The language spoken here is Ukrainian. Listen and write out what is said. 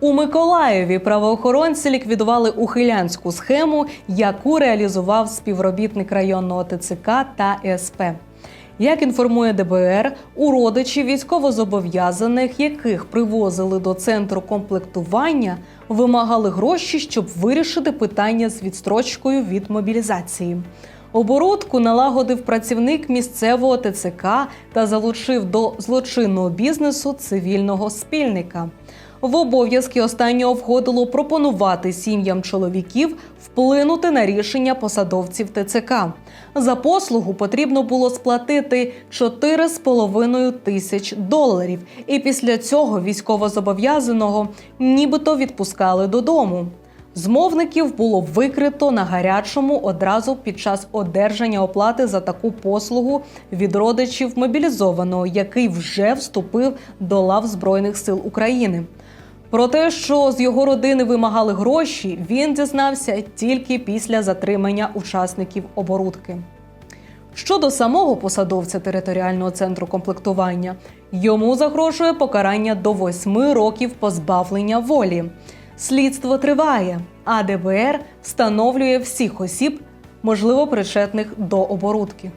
У Миколаєві правоохоронці ліквідували ухилянську схему, яку реалізував співробітник районного ТЦК та СП. Як інформує ДБР, у родичів військовозобов'язаних, яких привозили до центру комплектування, вимагали гроші, щоб вирішити питання з відстрочкою від мобілізації. Оборудку налагодив працівник місцевого ТЦК та залучив до злочинного бізнесу цивільного спільника. В обов'язки останнього входило пропонувати сім'ям чоловіків вплинути на рішення посадовців ТЦК. За послугу потрібно було сплатити 4,5 тисяч доларів, і після цього військовозобов'язаного нібито відпускали додому. Змовників було викрито на гарячому одразу під час одержання оплати за таку послугу від родичів мобілізованого, який вже вступив до лав Збройних сил України. Про те, що з його родини вимагали гроші, він дізнався тільки після затримання учасників оборудки. Щодо самого посадовця територіального центру комплектування, йому загрожує покарання до восьми років позбавлення волі. Слідство триває, а ДБР встановлює всіх осіб, можливо, причетних до оборудки.